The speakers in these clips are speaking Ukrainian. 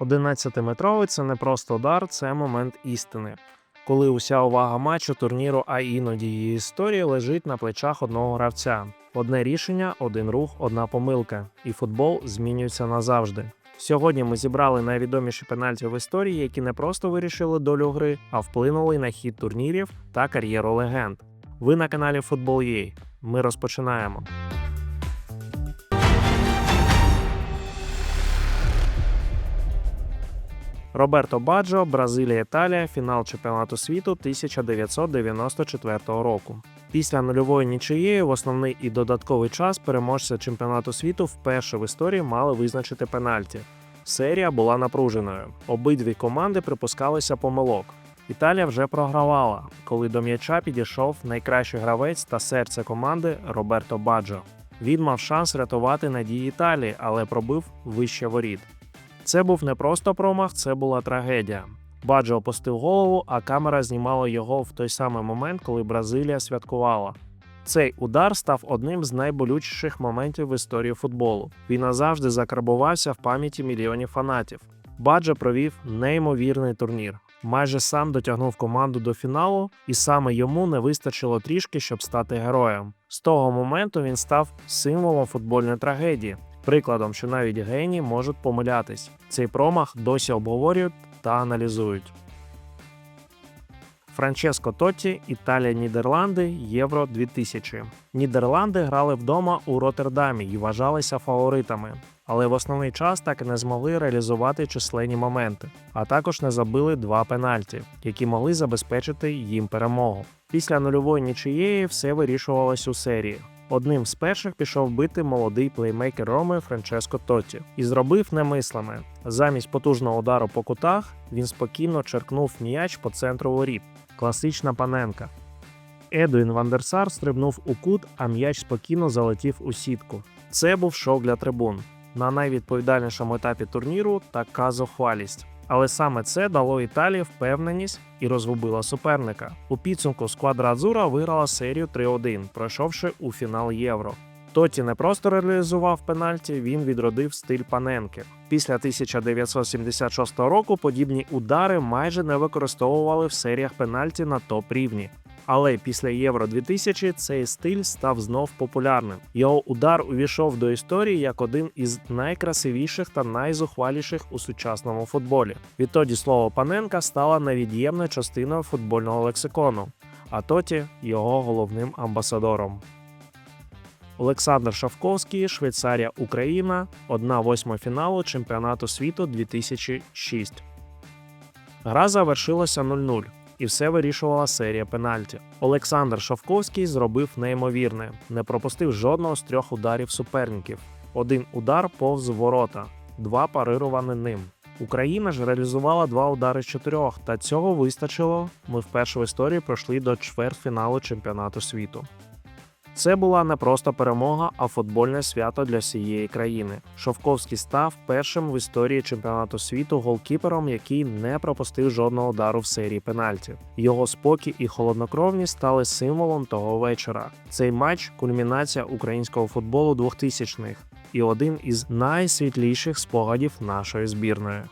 11-метровий це не просто удар, це момент істини. Коли уся увага матчу, турніру, а іноді її історії лежить на плечах одного гравця. Одне рішення, один рух, одна помилка, і футбол змінюється назавжди. Сьогодні ми зібрали найвідоміші пенальті в історії, які не просто вирішили долю гри, а вплинули на хід турнірів та кар'єру легенд. Ви на каналі Football.ua. Ми розпочинаємо. Роберто Баджо, Бразилія, Італія, фінал чемпіонату світу 1994 року. Після нульової нічиєї в основний і додатковий час переможця чемпіонату світу вперше в історії мали визначити пенальті. Серія була напруженою. Обидві команди припускалися помилок. Італія вже програвала, коли до м'яча підійшов найкращий гравець та серце команди Роберто Баджо. Він мав шанс рятувати надії Італії, але пробив вище воріт. Це був не просто промах, це була трагедія. Баджо опустив голову, а камера знімала його в той самий момент, коли Бразилія святкувала. Цей удар став одним з найболючіших моментів в історії футболу. Він назавжди закарбувався в пам'яті мільйонів фанатів. Баджо провів неймовірний турнір. Майже сам дотягнув команду до фіналу, і саме йому не вистачило трішки, щоб стати героєм. З того моменту він став символом футбольної трагедії, прикладом, що навіть генії можуть помилятись. Цей промах досі обговорюють та аналізують. Франческо Тотті, Італія, Нідерланди, Євро 2000. Нідерланди грали вдома у Роттердамі і вважалися фаворитами, але в основний час так і не змогли реалізувати численні моменти, а також не забили два пенальті, які могли забезпечити їм перемогу. Після нульової нічиєї все вирішувалось у серії. Одним з перших пішов бити молодий плеймейкер Роми Франческо Тотті і зробив немислиме. Замість потужного удару по кутах він спокійно черкнув м'яч по центру воріт. Класична паненка. Едуін Вандерсар стрибнув у кут, а м'яч спокійно залетів у сітку. Це був шок для трибун. На найвідповідальнішому етапі турніру така зухвалість. Але саме це дало Італії впевненість і розгубило суперника. У підсумку сквадра Адзура виграла серію 3-1, пройшовши у фінал Євро. Тоті не просто реалізував пенальті, він відродив стиль паненки. Після 1976 року подібні удари майже не використовували в серіях пенальті на топ рівні. Але після Євро 2000 цей стиль став знов популярним. Його удар увійшов до історії як один із найкрасивіших та найзухваліших у сучасному футболі. Відтоді слово Паненка стало невід'ємною частиною футбольного лексикону, а тоті його головним амбасадором. Олександр Шавковський, Швейцарія, Україна, 1-8 фіналу чемпіонату світу 2006. Гра завершилася 0-0 і все вирішувала серія пенальті. Олександр Шовковський зробив неймовірне, не пропустив жодного з трьох ударів суперників. Один удар повз ворота, два парировані ним. Україна ж реалізувала два удари з чотирьох, та цього вистачило. Ми вперше в історії пройшли до чвертьфіналу чемпіонату світу. Це була не просто перемога, а футбольне свято для всієї країни. Шовковський став першим в історії чемпіонату світу голкіпером, який не пропустив жодного удару в серії пенальтів. Його спокій і холоднокровність стали символом того вечора. Цей матч кульмінація українського футболу 2000-х і один із найсвітліших спогадів нашої збірної.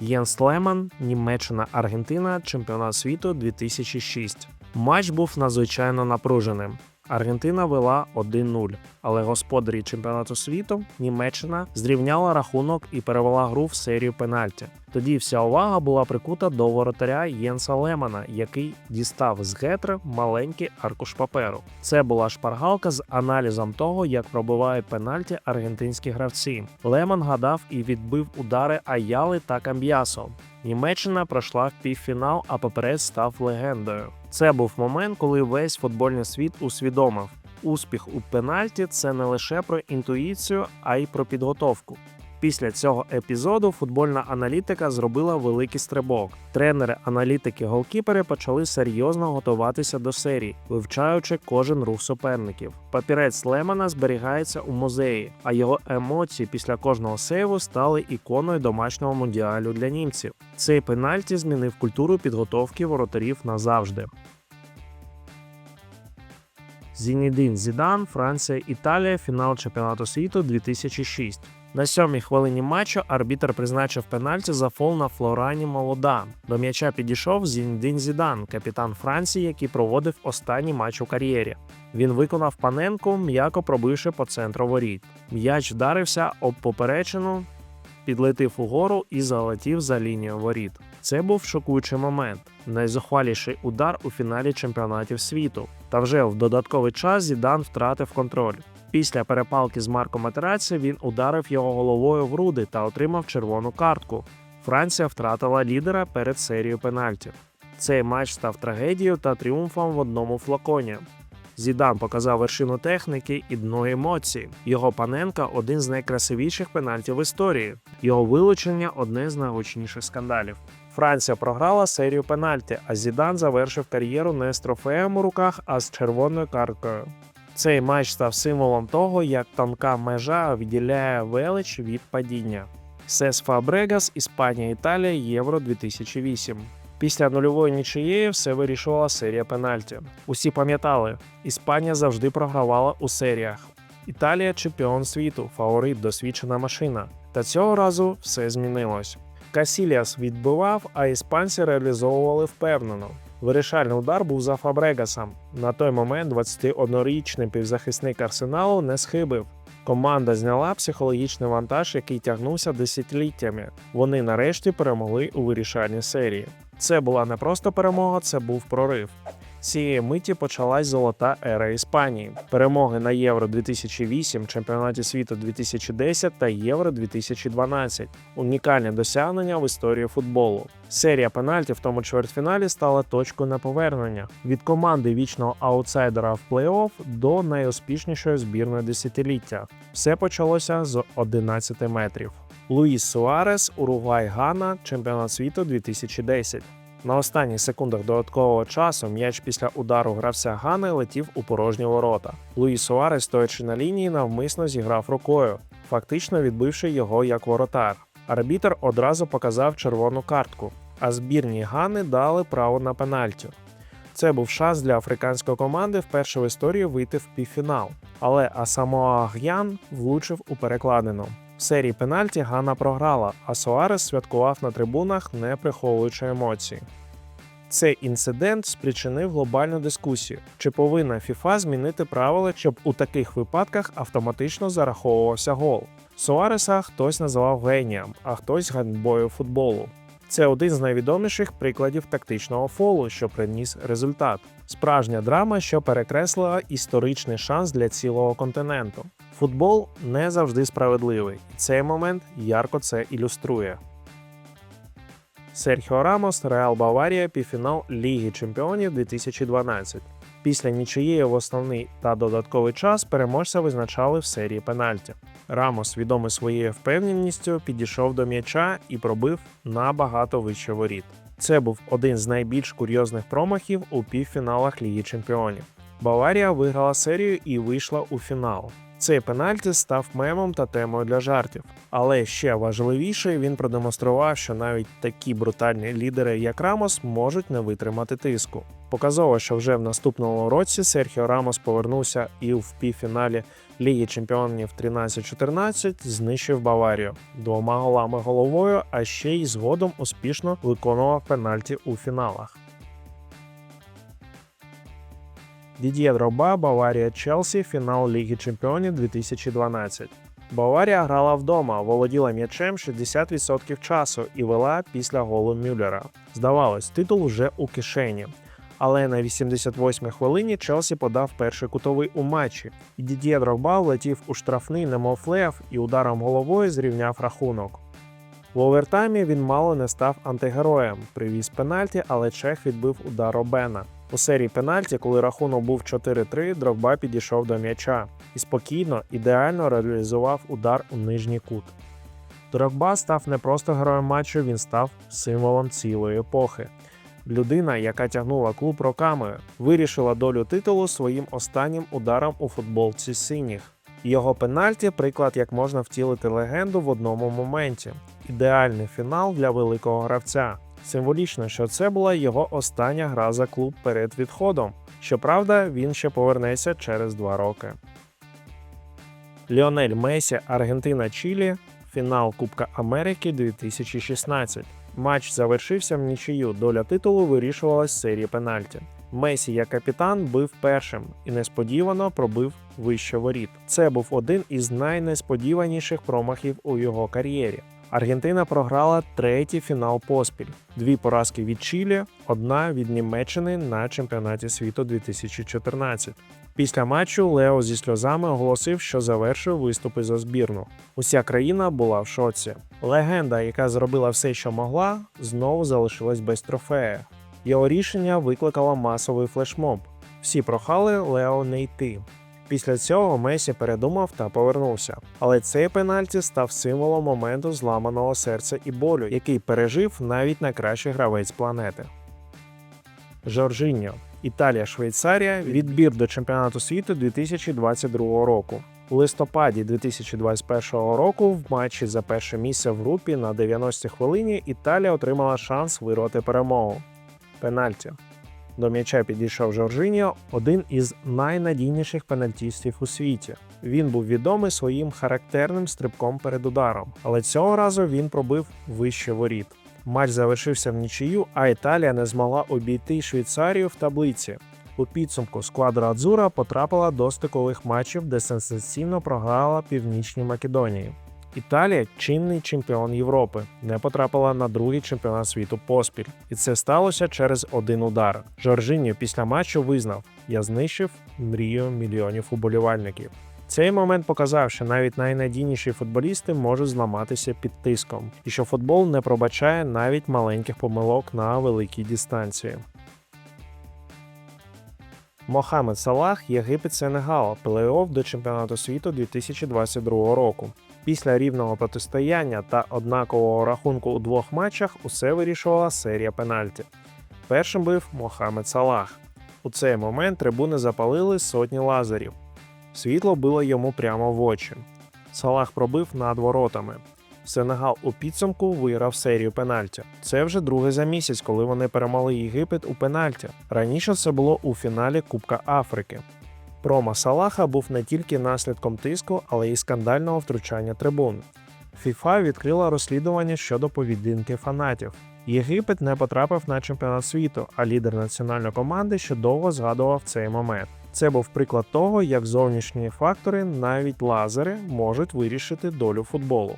Єнс Леман, Німеччина, Аргентина, чемпіонат світу 2006. Матч був надзвичайно напруженим. Аргентина вела 1-0, але господарі чемпіонату світу Німеччина зрівняла рахунок і перевела гру в серію пенальті. Тоді вся увага була прикута до воротаря Єнса Лемана, який дістав з гетри маленький аркуш паперу. Це була шпаргалка з аналізом того, як пробивають пенальті аргентинські гравці. Леман гадав і відбив удари Аяли та Камб'ясо. Німеччина пройшла в півфінал, а поперед став легендою. Це був момент, коли весь футбольний світ усвідомив. Успіх у пенальті це не лише про інтуїцію, а й про підготовку. Після цього епізоду футбольна аналітика зробила великий стрибок. Тренери, аналітики, голкіпери почали серйозно готуватися до серії, вивчаючи кожен рух суперників. Папірець Лемана зберігається у музеї, а його емоції після кожного сейву стали іконою домашнього мундіалю для німців. Цей пенальті змінив культуру підготовки воротарів назавжди. Зінідин Зідан, Франція, Італія, фінал чемпіонату світу 2006. На сьомій хвилині матчу арбітр призначив пенальті за фол на Флорані Молода. До м'яча підійшов Зіндін Зідан, капітан Франції, який проводив останній матч у кар'єрі. Він виконав паненку, м'яко пробивши по центру воріт. М'яч вдарився об поперечину, підлетів угору і залетів за лінію воріт. Це був шокуючий момент, найзухваліший удар у фіналі чемпіонатів світу. Та вже в додатковий час Зідан втратив контроль. Після перепалки з Марко Матераці він ударив його головою в груди та отримав червону картку. Франція втратила лідера перед серією пенальтів. Цей матч став трагедією та тріумфом в одному флаконі. Зідан показав вершину техніки і дно емоцій. Його паненка один з найкрасивіших пенальтів в історії. Його вилучення одне з найгучніших скандалів. Франція програла серію пенальті, а Зідан завершив кар'єру не з трофеєм у руках, а з червоною карткою. Цей матч став символом того, як тонка межа відділяє велич від падіння. Сес Фабрегас, Іспанія, Італія, Євро 2008. Після нульової нічиєї все вирішувала серія пенальті. Усі пам'ятали, Іспанія завжди програвала у серіях. Італія чемпіон світу, фаворит, досвідчена машина. Та цього разу все змінилось. Касіліас відбивав, а іспанці реалізовували впевнено. Вирішальний удар був за Фабрегасом. На той момент 21-річний півзахисник арсеналу не схибив. Команда зняла психологічний вантаж, який тягнувся десятиліттями. Вони нарешті перемогли у вирішальній серії. Це була не просто перемога, це був прорив. Цієї миті почалась золота ера Іспанії. Перемоги на Євро 2008, Чемпіонаті світу 2010 та Євро 2012. Унікальне досягнення в історії футболу. Серія пенальтів в тому чвертьфіналі стала точкою неповернення від команди вічного аутсайдера в плей-офф до найуспішнішої збірної десятиліття. Все почалося з 11 метрів. Луїс Суарес, Уругвай Гана, чемпіонат світу 2010. На останніх секундах додаткового часу м'яч після удару гравця Гани летів у порожні ворота. Луїс Суарес, стоячи на лінії, навмисно зіграв рукою, фактично відбивши його як воротар. Арбітер одразу показав червону картку, а збірні Гани дали право на пенальтю. Це був шанс для африканської команди вперше в історії вийти в півфінал. Але Асамоа Г'ян влучив у перекладину. В серії пенальті Гана програла, а Суарес святкував на трибунах, не приховуючи емоцій. Цей інцидент спричинив глобальну дискусію, чи повинна FIFA змінити правила, щоб у таких випадках автоматично зараховувався гол. Суареса хтось називав генієм, а хтось ганьбою футболу. Це один з найвідоміших прикладів тактичного фолу, що приніс результат. Справжня драма, що перекреслила історичний шанс для цілого континенту. Футбол не завжди справедливий, і цей момент ярко це ілюструє. Серхіо Рамос, Реал Баварія, півфінал Ліги Чемпіонів 2012. Після нічиєї в основний та додатковий час переможця визначали в серії пенальті. Рамос, відомий своєю впевненістю, підійшов до м'яча і пробив набагато вище воріт. Це був один з найбільш курйозних промахів у півфіналах Ліги Чемпіонів. Баварія виграла серію і вийшла у фінал. Цей пенальті став мемом та темою для жартів. Але ще важливіше, він продемонстрував, що навіть такі брутальні лідери, як Рамос, можуть не витримати тиску. Показово, що вже в наступному році Серхіо Рамос повернувся і в півфіналі Ліги Чемпіонів 13-14 знищив Баварію двома голами головою, а ще й згодом успішно виконував пенальті у фіналах. Дід'є Дроба, Баварія Челсі, фінал Ліги Чемпіонів 2012. Баварія грала вдома, володіла м'ячем 60% часу і вела після голу Мюллера. Здавалось, титул вже у кишені. Але на 88-й хвилині Челсі подав перший кутовий у матчі, і Дід'є Дрогба влетів у штрафний немов флеєв і ударом головою зрівняв рахунок. В овертаймі він мало не став антигероєм, привіз пенальті, але Чех відбив удар Обена. У серії пенальті, коли рахунок був 4-3, Дрогба підійшов до м'яча і спокійно, ідеально реалізував удар у нижній кут. Дрогба став не просто героєм матчу, він став символом цілої епохи. Людина, яка тягнула клуб роками, вирішила долю титулу своїм останнім ударом у футболці синіх. Його пенальті приклад, як можна втілити легенду в одному моменті. Ідеальний фінал для великого гравця. Символічно, що це була його остання гра за клуб перед відходом. Щоправда, він ще повернеться через два роки. Ліонель Месі, Аргентина, Чилі, фінал Кубка Америки 2016. Матч завершився в нічию. Доля титулу вирішувалась з серії пенальті. Месі як капітан бив першим і несподівано пробив вище воріт. Це був один із найнесподіваніших промахів у його кар'єрі. Аргентина програла третій фінал поспіль: дві поразки від Чилі, одна від Німеччини на чемпіонаті світу 2014. Після матчу Лео зі сльозами оголосив, що завершив виступи за збірну. Уся країна була в шоці. Легенда, яка зробила все, що могла, знову залишилась без трофея. Його рішення викликало масовий флешмоб. Всі прохали Лео не йти. Після цього Месі передумав та повернувся. Але цей пенальті став символом моменту зламаного серця і болю, який пережив навіть найкращий гравець планети. Жоржиньо. Італія, Швейцарія. Відбір до чемпіонату світу 2022 року. У листопаді 2021 року в матчі за перше місце в групі на 90-й хвилині Італія отримала шанс вирвати перемогу. Пенальті. До м'яча підійшов Жоржиньо, один із найнадійніших пенальтістів у світі. Він був відомий своїм характерним стрибком перед ударом, але цього разу він пробив вище воріт. Матч завершився в нічию, а Італія не змогла обійти Швейцарію в таблиці. У підсумку сквадра Адзура потрапила до стикових матчів, де сенсаційно програла Північній Македонії. Італія, чинний чемпіон Європи, не потрапила на другий чемпіонат світу поспіль, і це сталося через один удар. Жоржиньо після матчу визнав: я знищив мрію мільйонів уболівальників. Цей момент показав, що навіть найнадійніші футболісти можуть зламатися під тиском, і що футбол не пробачає навіть маленьких помилок на великій дистанції. Мохамед Салах, Єгипет Сенегал, плей-офф до чемпіонату світу 2022 року. Після рівного протистояння та однакового рахунку у двох матчах усе вирішувала серія пенальті. Першим бив Мохамед Салах. У цей момент трибуни запалили сотні лазерів. Світло било йому прямо в очі. Салах пробив над воротами. Сенегал у підсумку виграв серію пенальті. Це вже друге за місяць, коли вони перемогли Єгипет у пенальті. Раніше це було у фіналі Кубка Африки. Прома Салаха був не тільки наслідком тиску, але й скандального втручання трибун. ФІФА відкрила розслідування щодо поведінки фанатів. Єгипет не потрапив на чемпіонат світу, а лідер національної команди ще довго згадував цей момент. Це був приклад того, як зовнішні фактори, навіть лазери, можуть вирішити долю футболу.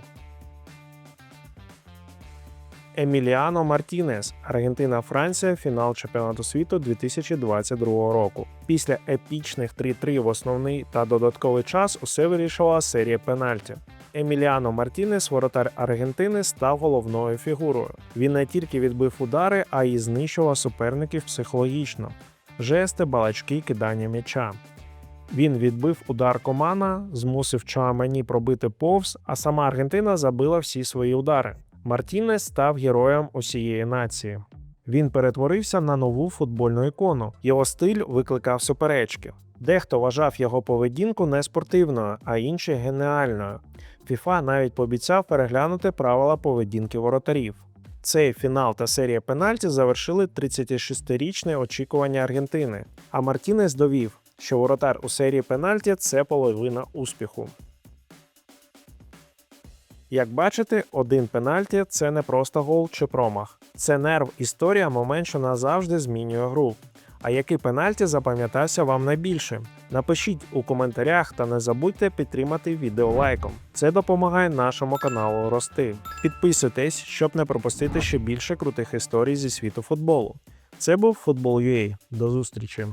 Еміліано Мартінес, Аргентина, Франція, фінал чемпіонату світу 2022 року. Після епічних 3-3 в основний та додатковий час усе вирішувала серія пенальті. Еміліано Мартінес, воротар Аргентини, став головною фігурою. Він не тільки відбив удари, а й знищував суперників психологічно. Жести, балачки, кидання м'яча. Він відбив удар Комана, змусив Чуамені пробити повз, а сама Аргентина забила всі свої удари. Мартінес став героєм усієї нації. Він перетворився на нову футбольну ікону. Його стиль викликав суперечки. Дехто вважав його поведінку не спортивною, а інші геніальною. ФІФА навіть пообіцяв переглянути правила поведінки воротарів. Цей фінал та серія пенальті завершили 36-річне очікування Аргентини. А Мартінес довів, що воротар у серії пенальті це половина успіху. Як бачите, один пенальті це не просто гол чи промах. Це нерв, історія, момент, що назавжди змінює гру. А який пенальті запам'ятався вам найбільше? Напишіть у коментарях та не забудьте підтримати відео лайком. Це допомагає нашому каналу рости. Підписуйтесь, щоб не пропустити ще більше крутих історій зі світу футболу. Це був Футбол.ua. До зустрічі!